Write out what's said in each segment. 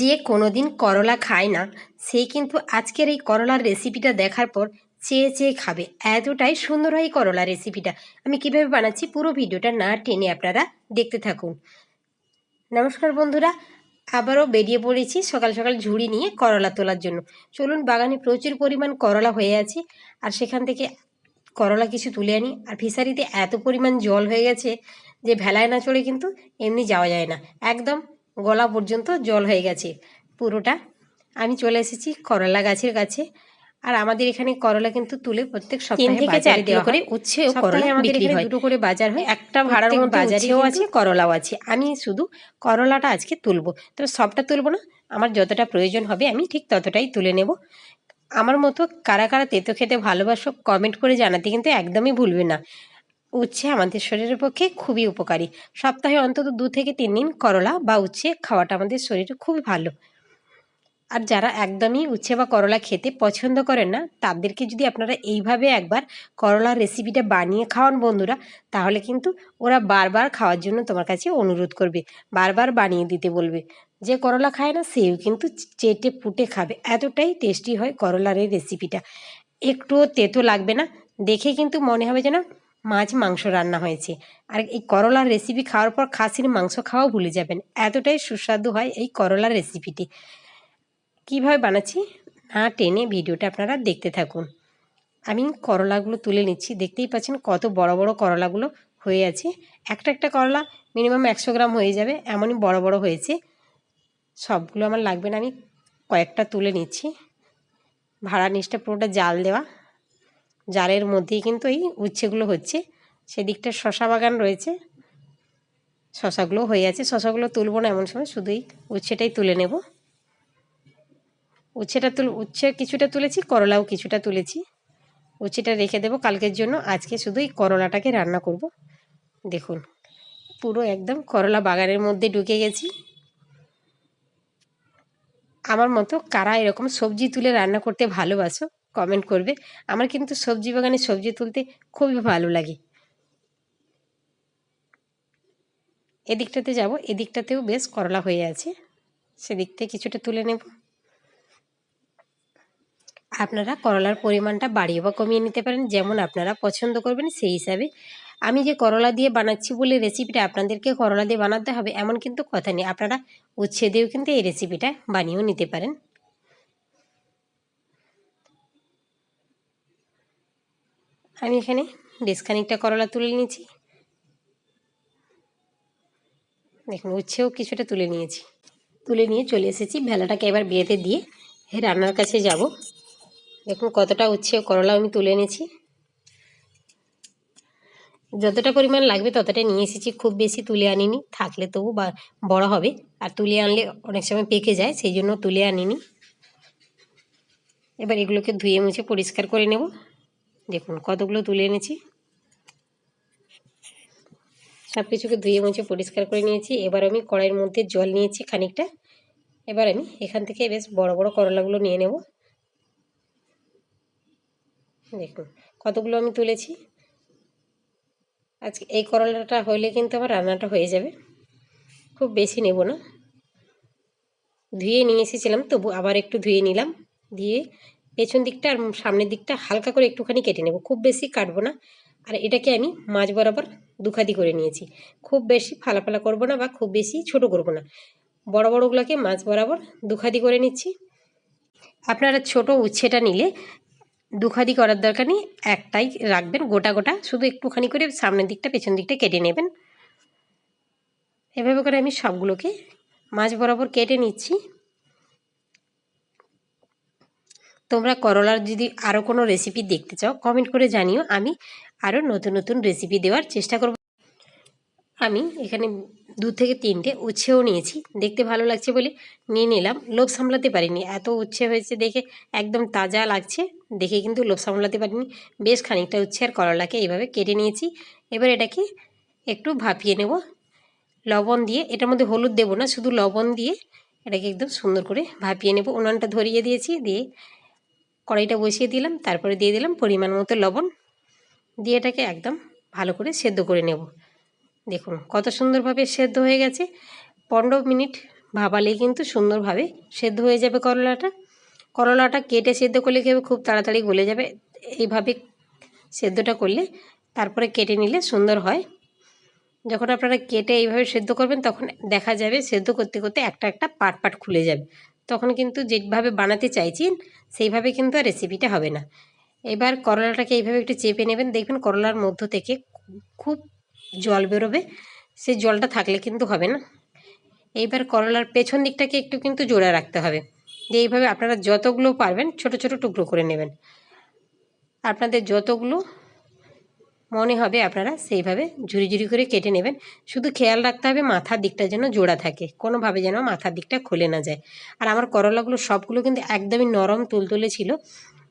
যে কোনো দিন করলা খায় না, সে কিন্তু আজকের এই করলার রেসিপিটা দেখার পর চেয়ে চেয়ে খাবে। এতটাই সুন্দর হয় করলা রেসিপিটা আমি কীভাবে বানাচ্ছি পুরো ভিডিওটা না টেনে আপনারা দেখতে থাকুন। নমস্কার বন্ধুরা, আবারও বেরিয়ে পড়েছি সকাল সকাল ঝুড়ি নিয়ে করলা তোলার জন্য। চলুন, বাগানে প্রচুর পরিমাণ করলা হয়ে আছে আর সেখান থেকে করলা কিছু তুলে আনি। আর ফিশারিতে এত পরিমাণ জল হয়ে গেছে যে ভেলায় না চড়ে কিন্তু এমনি যাওয়া যায় না। একদম গলা পর্যন্ত জল হয়ে গেছে পুরোটা। আমি চলে এসেছি করলা গাছের কাছে। আর আমাদের এখানে করলা কিন্তু তুলে প্রত্যেক সপ্তাহে থেকে চার কিলো করে করে উচ্ছে ও করলা আমাদের এখানে দুটো করে বাজার হয়। একটা ভাড়ার বাজারেও আছে করলাও আছে। আমি শুধু করলাটা আজকে তুলবো। তবে সবটা তুলবো না? আমার যতটা প্রয়োজন হবে আমি ঠিক ততটাই তুলে নেব। আমার মতো কারা কারা তেতো খেতে ভালোবাসো কমেন্ট করে জানাতে কিন্তু একদমই ভুলবে না। উচ্ছে আমাদের শরীরের পক্ষে খুবই উপকারী। সপ্তাহে অন্তত দু থেকে তিন দিন করলা বা উচ্ছে খাওয়াটা আমাদের শরীরে খুবই ভালো। আর যারা একদমই উচ্ছে বা করলা খেতে পছন্দ করেন না, তাদেরকে যদি আপনারা এইভাবে একবার করলার রেসিপিটা বানিয়ে খাওয়ান বন্ধুরা, তাহলে কিন্তু ওরা বারবার খাওয়ার জন্য তোমার কাছে অনুরোধ করবে, বারবার বানিয়ে দিতে বলবে। যে করলা খায় না, সেও কিন্তু চেটে পুটে খাবে। এতটাই টেস্টি হয় করলার এই রেসিপিটা। একটুও তেতো লাগবে না, দেখে কিন্তু মনে হবে যেন মাছ মাংস রান্না হয়েছে। আর এই করলার রেসিপি খাওয়ার পর খাসির মাংস খাওয়াও ভুলে যাবেন। এতটাই সুস্বাদু হয় এই করলার রেসিপিটি কীভাবে বানাচ্ছি? না টেনে ভিডিওটা আপনারা দেখতে থাকুন। আমি করলাগুলো তুলে নিচ্ছি। দেখতেই পাচ্ছেন কত বড় বড় করলাগুলো হয়ে আছে। একটা একটা করলা মিনিমাম একশো গ্রাম হয়ে যাবে। এমনই বড় বড় হয়েছে। সবগুলো আমার লাগবে না। আমি কয়েকটা তুলে নিচ্ছি। ভাড়া নিচটা পুরোটা জাল দেওয়া। জালের মধ্যেই কিন্তু এই উচ্ছেগুলো হচ্ছে। সেদিকটা শশা বাগান রয়েছে। শশাগুলো হয়ে আছে। শশাগুলো তুলবো না এমন সময় শুধুই উচ্ছেটাই তুলে নেব। উচ্ছেটা তুল, উচ্ছে কিছুটা তুলেছি, করলাও কিছুটা তুলেছি। উচ্ছেটা রেখে দেবো কালকের জন্য। আজকে শুধু এই করলাটাকে রান্না করব। দেখুন, পুরো একদম করলা বাগানের মধ্যে ঢুকে গেছি। আমার মতো কারা এরকম সবজি তুলে রান্না করতে ভালোবাসো? কমেন্ট করবে। আমার কিন্তু সবজি বাগানে সবজি তুলতে খুবই ভালো লাগে। এদিকটাতে যাব, এদিকটাতেও বেশ করলা হয়ে আছে। সেদিক থেকে কিছুটা তুলে নেব। আপনারা করলার পরিমাণটা বাড়িয়ে বা কমিয়ে নিতে পারেন, যেমন আপনারা পছন্দ করবেন সেই হিসাবে। আমি যে করলা দিয়ে বানাচ্ছি বলে রেসিপিটা আপনাদেরকে করলা দিয়ে বানাতে হবে, এমন কিন্তু কথা নেই। আপনারা উচ্ছে দিয়েও কিন্তু এই রেসিপিটা বানিয়েও নিতে পারেন। আমি এখানে বেশ খানিকটা করলা তুলে নিয়েছি। দেখুন, উচ্ছেও কিছুটা তুলে নিয়েছি। তুলে নিয়ে চলে এসেছি, ভেলাটাকে এবার বিয়েতে দিয়ে রান্নার কাছে যাব। দেখুন, কতটা উচ্ছে করলা আমি তুলে এনেছি। যতটা পরিমাণ লাগবে ততটা নিয়ে এসেছি, খুব বেশি তুলে আনিনি। থাকলে তবু বা, বড় হবে। আর তুলে আনলে অনেক সময় পেকে যায়, সেই জন্য তুলে আনিনি। এবার এগুলোকে ধুয়ে মুছে পরিষ্কার করে নেব। দেখুন, কতগুলো তুলে এনেছি। সব কিছুকে ধুয়ে মুছে পরিষ্কার করে নিয়েছি। এবার আমি কড়াইয়ের মধ্যে জল নিয়েছি খানিকটা। এবার আমি এখান থেকে বেশ বড় বড় করলাগুলো নিয়ে নেব। দেখুন, কতগুলো আমি তুলেছি। আজকে এই করলাটা হলে কিন্তু আমার রান্নাটা হয়ে যাবে। খুব বেশি নেব না। ধুয়ে নিয়ে এসেছিলাম, তবু আবার একটু ধুয়ে নিলাম। দিয়ে পেছন দিকটা আর সামনের দিকটা হালকা করে একটুখানি কেটে নেব। খুব বেশি কাটবো না। আর এটাকে আমি মাছ বরাবর দুখাদি করে নিয়েছি। খুব বেশি ফালা ফালা করব না বা খুব বেশি ছোট করব না। বড় বড়গুলোকে মাছ বরাবর দুখাদি করে নিচ্ছি। আপনারা ছোট উচ্ছেটা নিলে দুখাদি করার দরকার নেই, একটাই রাখবেন, গোটা গোটা। শুধু একটুখানি করে সামনের দিকটা, পেছন দিকটা কেটে নেবেন। এভাবে করে আমি সবগুলোকে মাছ বরাবর কেটে নিচ্ছি। তোমরা করলার যদি আরও কোনো রেসিপি দেখতে চাও কমেন্ট করে জানিও। আমি আরও নতুন নতুন রেসিপি দেওয়ার চেষ্টা করব। আমি এখানে দু থেকে তিনটে উচ্ছেও নিয়েছি। দেখতে ভালো লাগছে বলে নিয়ে নিলাম। লোভ সামলাতে পারিনি। এত উচ্ছে হয়েছে দেখে একদম তাজা লাগছে। দেখে কিন্তু লোভ সামলাতে পারিনি। বেশ খানিকটা উচ্ছে আর করলাকে এইভাবে কেটে নিয়েছি। এবার এটাকে একটু ভাপিয়ে নেব। লবণ দিয়ে, এটার মধ্যে হলুদ দেবো না, শুধু লবণ দিয়ে এটাকে একদম সুন্দর করে ভাপিয়ে নেব। উনানটা ধরিয়ে দিয়েছি। দিয়ে কড়াইটা বসিয়ে দিলাম, তারপরে দিয়ে দিলাম পরিমাণ মতো লবণ। দিয়ে এটাকে একদম ভালো করে সেদ্ধ করে নেব। দেখুন কত সুন্দরভাবে সেদ্ধ হয়ে গেছে। পনেরো মিনিট ভাবালেই কিন্তু সুন্দরভাবে সেদ্ধ হয়ে যাবে করলাটা। করলাটা কেটে সেদ্ধ করলে কী হবে খুব তাড়াতাড়ি গলে যাবে। এইভাবে সেদ্ধটা করলে তারপরে কেটে নিলে সুন্দর হয়। যখন আপনারা কেটে এইভাবে সেদ্ধ করবেন, তখন দেখা যাবে সেদ্ধ করতে করতে একটা একটা পাট পাট খুলে যাবে। তখন কিন্তু যেভাবে বানাতে চাইছেন, সেইভাবে কিন্তু আর রেসিপিটা হবে না। এবার করলাটাকে এইভাবে একটু চেপে নেবেন। দেখবেন করলার মধ্য থেকে খুব জল বেরোবে, সেই জলটা থাকলে কিন্তু হবে না। এইবার করলার পেছন দিকটাকে একটু কিন্তু জোড়া রাখতে হবে। যে এইভাবে আপনারা যতগুলো পারবেন ছোট ছোট টুকরো করে নেবেন। আপনাদের যতগুলো মনে হবে আপনারা সেইভাবে ঝুরি ঝুরি করে কেটে নেবেন। শুধু খেয়াল রাখতে হবে মাথার দিকটা যেন জোড়া থাকে, কোনোভাবে যেন মাথার দিকটা খুলে না যায়। আর আমার করলাগুলো সবগুলো কিন্তু একদমই নরম তুলতুলে ছিল,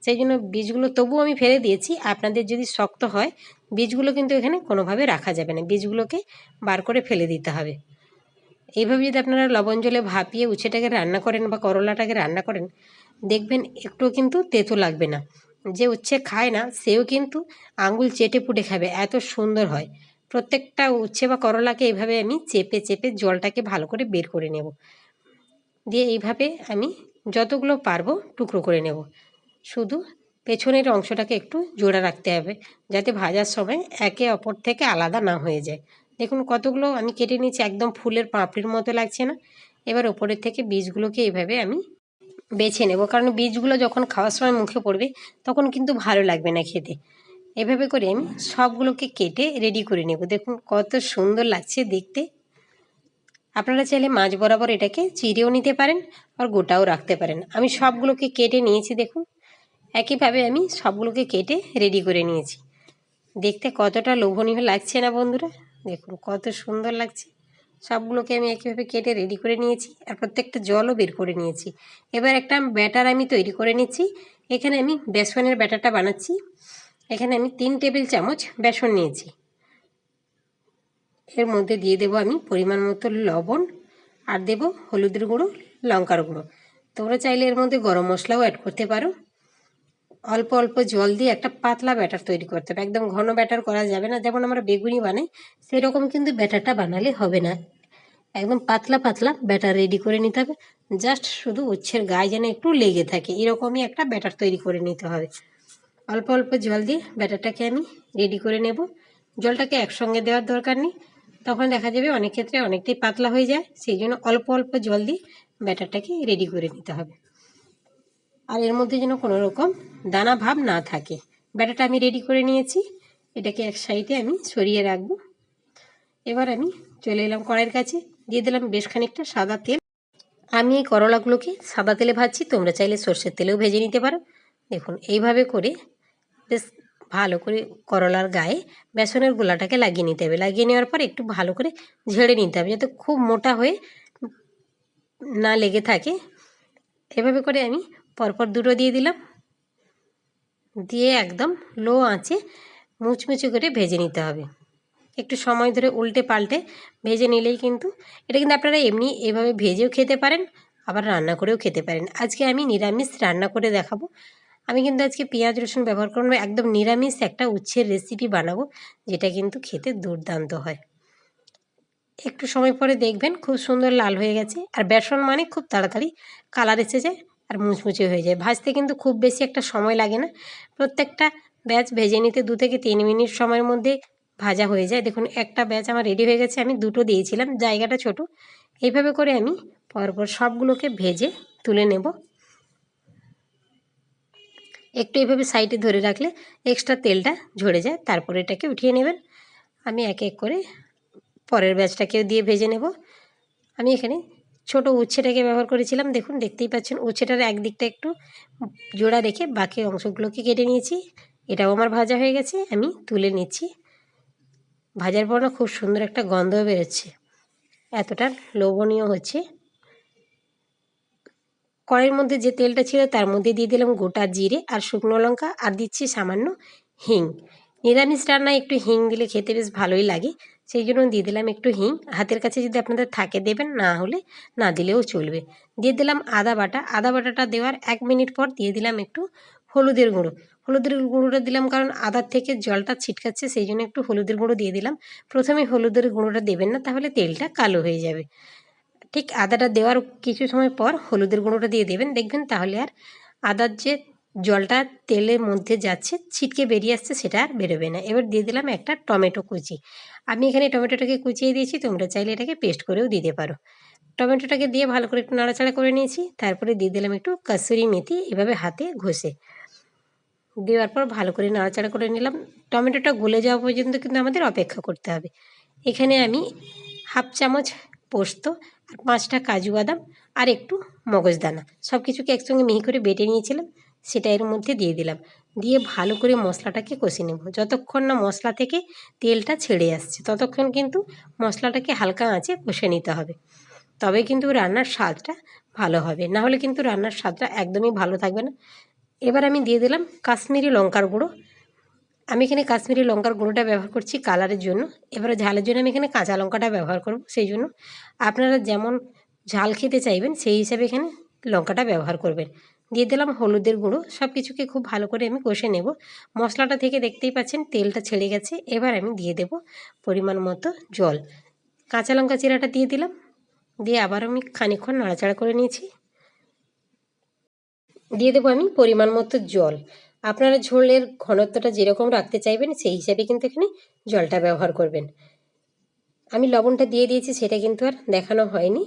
সেই জন্য বীজগুলো তবুও আমি ফেলে দিয়েছি। আপনাদের যদি শক্ত হয়, বীজগুলো কিন্তু এখানে কোনোভাবে রাখা যাবে না, বীজগুলোকে বার করে ফেলে দিতে হবে। এইভাবে যদি আপনারা লবণ জলে ভাপিয়ে উচ্ছেটাকে রান্না করেন বা করলাটাকে রান্না করেন, দেখবেন একটু কিন্তু তেতো লাগবে না। যে উচ্ছে খায় না, সেও কিন্তু আঙুল চেটে পুটে খাবে। এত সুন্দর হয়। প্রত্যেকটা উচ্ছে বা করলাকে এইভাবে আমি চেপে চেপে জলটাকে ভালো করে বের করে নেব। দিয়ে এইভাবে আমি যতগুলো পারব টুকরো করে নেব। শুধু পেছনের অংশটাকে একটু জোড়া রাখতে হবে, যাতে ভাজার সময় একে অপর থেকে আলাদা না হয়ে যায়। দেখুন কতগুলো আমি কেটে নিয়েছি, একদম ফুলের পাপড়ির মতো লাগছে না। এবার ওপরের থেকে বীজগুলোকে এইভাবে আমি বেছে নেব। কারণ বীজগুলো যখন খাওয়ার সময় মুখে পড়বে, তখন কিন্তু ভালো লাগবে না খেতে। এভাবে করে আমি সবগুলোকে কেটে রেডি করে নেব। দেখুন কত সুন্দর লাগছে দেখতে। আপনারা চাইলে মাছ বরাবর এটাকে চিড়েও নিতে পারেন আর গোটাও রাখতে পারেন। আমি সবগুলোকে কেটে নিয়েছি দেখুন। একইভাবে আমি সবগুলোকে কেটে রেডি করে নিয়েছি। দেখতে কতটা লোভনীয় লাগছে না বন্ধুরা? দেখুন কত সুন্দর লাগছে। সবগুলোকে আমি একইভাবে কেটে রেডি করে নিয়েছি আর প্রত্যেকটা জলও বের করে নিয়েছি। এবার একটা ব্যাটার আমি তৈরি করে নিচ্ছি। এখানে আমি বেসনের ব্যাটারটা বানাচ্ছি। এখানে আমি তিন টেবিল চামচ বেসন নিয়েছি। এর মধ্যে দিয়ে দেবো আমি পরিমাণ মতো লবণ আর দেব হলুদের গুঁড়ো, লঙ্কার গুঁড়ো। তোমরা চাইলে এর মধ্যে গরম মশলাও অ্যাড করতে পারো। অল্প অল্প জল দিয়ে একটা পাতলা ব্যাটার তৈরি করতে হবে। একদম ঘন ব্যাটার করা যাবে না। যেমন আমরা বেগুনি বানাই, সেরকম কিন্তু ব্যাটারটা বানালে হবে না। একদম পাতলা পাতলা ব্যাটার রেডি করে নিতে হবে। জাস্ট শুধু উচ্ছের গায়ে যেন একটু লেগে থাকে, এরকমই একটা ব্যাটার তৈরি করে নিতে হবে। অল্প অল্প জল দিয়ে ব্যাটারটাকে আমি রেডি করে নেব। জলটাকে একসঙ্গে দেওয়ার দরকার নেই। তখন দেখা যাবে অনেক ক্ষেত্রে অনেকটাই পাতলা হয়ে যায়। সেই জন্য অল্প অল্প জল দিয়ে ব্যাটারটাকে রেডি করে নিতে হবে। আর এর মধ্যে যেন কোনো রকম দানা ভাব না থাকে। ব্যাটারটা আমি রেডি করে নিয়েছি। এটাকে এক সাইডে আমি সরিয়ে রাখব। এবার আমি চলে এলাম কড়াইয়ের কাছে। দিয়ে দিলাম বেশ খানিকটা সাদা তেল। আমি এই করলাগুলোকে সাদা তেলে ভাজছি। তোমরা চাইলে সর্ষের তেলেও ভেজে নিতে পারো। দেখুন, এইভাবে করে বেশ ভালো করে করলার গায়ে বেসনের গোলাটাকে লাগিয়ে নিতে হবে। লাগিয়ে নেওয়ার পর একটু ভালো করে ঝেড়ে নিতে হবে যাতে খুব মোটা হয়ে না লেগে থাকে। এভাবে করে আমি পরপর দুটো দিয়ে দিলাম। দিয়ে একদম লো আঁচে মুচমুচে করে ভেজে নিতে হবে। একটু সময় ধরে উল্টে পাল্টে ভেজে নিলেই কিন্তু এটা কিন্তু আপনারা এমনি এভাবে ভেজেও খেতে পারেন, আবার রান্না করেও খেতে পারেন। আজকে আমি নিরামিষ রান্না করে দেখাবো। আমি কিন্তু আজকে পেঁয়াজ, রসুন ব্যবহার করব, একদম নিরামিষ একটা উচ্ছের রেসিপি বানাবো, যেটা কিন্তু খেতে দুর্দান্ত হয়। একটু সময় পরে দেখবেন, খুব সুন্দর লাল হয়ে গেছে। আর বেসন মানে খুব তাড়াতাড়ি কালার এসে যায়। আর মুচমুচে হয়ে যায়। ভাজতে কিন্তু খুব বেশি একটা সময় লাগে না। প্রত্যেকটা ব্যাচ ভেজে নিতে দু থেকে তিন মিনিট সময়ের মধ্যে ভাজা হয়ে যায়। দেখুন, একটা ব্যাচ আমার রেডি হয়ে গেছে, আমি দুটো দিয়েছিলাম, জায়গাটা ছোট। এইভাবে করে আমি পরপর সবগুলোকে ভেজে তুলে নেব। একটু এইভাবে সাইডে ধরে রাখলে এক্সট্রা তেলটা ঝরে যায়, তারপর এটাকে উঠিয়ে নেবেন। আমি এক এক করে পরের ব্যাচটাকেও দিয়ে ভেজে নেব। আমি এখানে ছোট উচ্ছেটাকে ব্যবহার করেছিলাম। দেখুন, দেখতেই পাচ্ছেন উচ্ছেটার একদিকটা একটু জোড়া রেখে বাকি অংশগুলোকে কেটে নিয়েছি। এটাও আমার ভাজা হয়ে গেছে, আমি তুলে নিচ্ছি। ভাজার পর না খুব সুন্দর একটা গন্ধ বেরোচ্ছে। এতটা লোভনীয় হচ্ছে। কড়াইয়ের মধ্যে যে তেলটা ছিল তার মধ্যে দিয়ে দিলাম গোটা জিরে আর শুকনো লঙ্কা আর দিচ্ছি সামান্য হিং। নিরামিষ রান্নায় একটু হিং দিলে খেতে বেশ ভালোই লাগে। সেই জন্য দিয়ে দিলাম একটু হিং। হাতের কাছে যদি আপনাদের থাকে দেবেন, না হলে না দিলেও চলবে। দিয়ে দিলাম আদা বাটা। আদা বাটাটা দেওয়ার এক মিনিট পর দিয়ে দিলাম একটু হলুদের গুঁড়ো। হলুদের গুঁড়োটা দিলাম কারণ আদার থেকে জলটা ছিটকাচ্ছে, সেই জন্য একটু হলুদের গুঁড়ো দিয়ে দিলাম। প্রথমে হলুদের গুঁড়োটা দেবেন না, তাহলে তেলটা কালো হয়ে যাবে। ঠিক আদাটা দেওয়ার কিছু সময় পর হলুদের গুঁড়োটা দিয়ে দেবেন। দেখবেন তাহলে আর আদার যে জলটা তেলের মধ্যে যাচ্ছে, ছিটকে বেরিয়ে আসছে, সেটা আর বেরোবে না। এবার দিয়ে দিলাম একটা টমেটো কুচি। আমি এখানে টমেটোটাকে কুচিয়ে দিয়েছি, তোমরা চাইলে এটাকে পেস্ট করেও দিতে পারো। টমেটোটাকে দিয়ে ভালো করে একটু নাড়াচাড়া করে নিয়েছি, তারপরে দিয়ে দিলাম একটু কাসুরি মেথি, এভাবে হাতে ঘষে। দেওয়ার পর ভালো করে নাড়াচাড়া করে নিলাম। টমেটোটা গলে যাওয়া পর্যন্ত কিন্তু আমাদের অপেক্ষা করতে হবে। এখানে আমি হাফ চামচ পোস্ত, আর পাঁচটা কাজু বাদাম, আর একটু মগজদানা। সব কিছুকে একসঙ্গে মিহি করে বেটে নিয়েছিলাম। সেটা এর মধ্যে দিয়ে দিলাম। দিয়ে ভালো করে মশলাটাকে কষে নেব। যতক্ষণ না মশলা থেকে তেলটা ছেড়ে আসছে, ততক্ষণ কিন্তু মশলাটাকে হালকা আঁচে কষে নিতে হবে। তবে কিন্তু রান্নার স্বাদটা ভালো হবে। না হলে কিন্তু রান্নার স্বাদটা একদমই ভালো থাকবে না। এবার আমি দিয়ে দিলাম কাশ্মীরি লঙ্কার গুঁড়ো। আমি এখানে কাশ্মীরি লঙ্কার গুঁড়োটা ব্যবহার করছি কালারের জন্য। এবারে ঝালের জন্য আমি এখানে কাঁচা লঙ্কাটা ব্যবহার করব সেই জন্য। আপনারা যেমন ঝাল খেতে চাইবেন, সেই হিসাবে এখানে লঙ্কাটা ব্যবহার করবেন। দিয়ে দিলাম হলুদের গুঁড়ো। সব কিছুকে খুব ভালো করে আমি কষে নেব। মশলাটা থেকে দেখতেই পাচ্ছেন তেলটা ছেড়ে গেছে। এবার আমি দিয়ে দেব পরিমাণ মতো জল। কাঁচা লঙ্কা চিরাটা দিয়ে দিলাম। দিয়ে আবার আমি খানিকক্ষণ নাড়াচাড়া করে নিয়েছি। দিয়ে দেবো আমি পরিমাণ মতো জল। আপনারা ঝোলের ঘনত্বটা যেরকম রাখতে চাইবেন, সেই হিসাবে কিন্তু এখানে জলটা ব্যবহার করবেন। আমি লবণটা দিয়ে দিয়েছি, সেটা কিন্তু আর দেখানো হয়নি।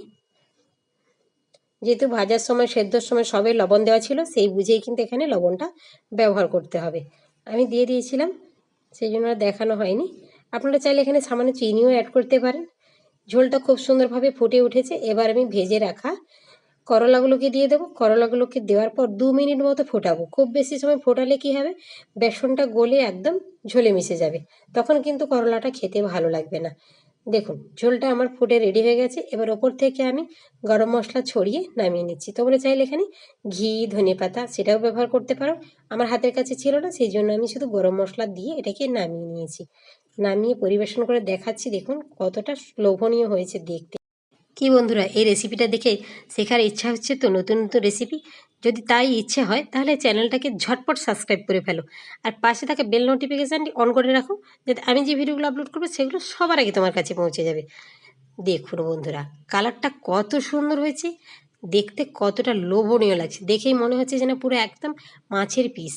যেহেতু ভাজার সময়, সেদ্ধর সময় সবে লবণ দেওয়া ছিল, সেই বুঝেই কিন্তু এখানে লবণটা ব্যবহার করতে হবে। আমি দিয়ে দিয়েছিলাম, সেই জন্য দেখানো হয়নি। আপনারা চাইলে এখানে সামান্য চিনিও অ্যাড করতে পারেন। ঝোলটা খুব সুন্দরভাবে ফুটে উঠেছে। এবার আমি ভেজে রাখা করলাগুলোকে দিয়ে দেবো। করলাগুলোকে দেওয়ার পর দু মিনিট মতো ফোটাবো। খুব বেশি সময় ফোটালে কী হবে? বেসনটা গলে একদম ঝোলে মিশে যাবে। তখন কিন্তু করলাটা খেতে ভালো লাগবে না। দেখুন, ঝোলটা আমার ফুটে রেডি হয়ে গেছে। এবার ওপর থেকে আমি গরম মশলা ছড়িয়ে নামিয়ে নিচ্ছি। তোমরা চাইলে এখানে ঘি, ধনে পাতা সেটাও ব্যবহার করতে পারো। আমার হাতের কাছে ছিল না, সেই জন্য আমি শুধু গরম মশলা দিয়ে এটাকে নামিয়ে নিয়েছি। নামিয়ে পরিবেশন করে দেখাচ্ছি, দেখুন কতটা লোভনীয় হয়েছে দেখতে। কি বন্ধুরা, এই রেসিপিটা দেখে শেখার ইচ্ছা হচ্ছে তো নতুন নতুন রেসিপি যদি তাই ইচ্ছে হয়, তাহলে চ্যানেলটাকে ঝটপট সাবস্ক্রাইব করে ফেলো। আর পাশে থাকা বেল নোটিফিকেশানটি অন করে রাখো, যাতে আমি যে ভিডিওগুলো আপলোড করব, সেগুলো সবার আগে তোমার কাছে পৌঁছে যাবে। দেখুন বন্ধুরা কালারটা কত সুন্দর হয়েছে, দেখতে কতটা লোভনীয় লাগছে। দেখেই মনে হচ্ছে যেন পুরো একদম মাছের পিস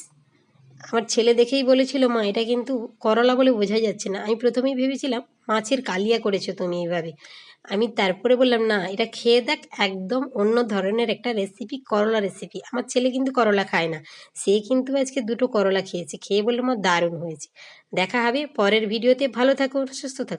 আমার ছেলে দেখেই বলেছিল, মা, এটা কিন্তু করলা বলে বোঝা যাচ্ছে না। আমি প্রথমেই ভেবেছিলাম, মাছের কালিয়া করেছ তুমি এইভাবে। আমি তারপরে বললাম, না, এটা খেয়ে দেখ, একদম অন্য ধরনের একটা রেসিপি করলা রেসিপি আমার ছেলে কিন্তু করলা খায় না। সে কিন্তু আজকে দুটো করলা খেয়েছে। খেয়ে বলল আমার দারুণ হয়েছে। দেখা হবে পরের ভিডিওতে ভালো থাকুন, সুস্থ থাকুন।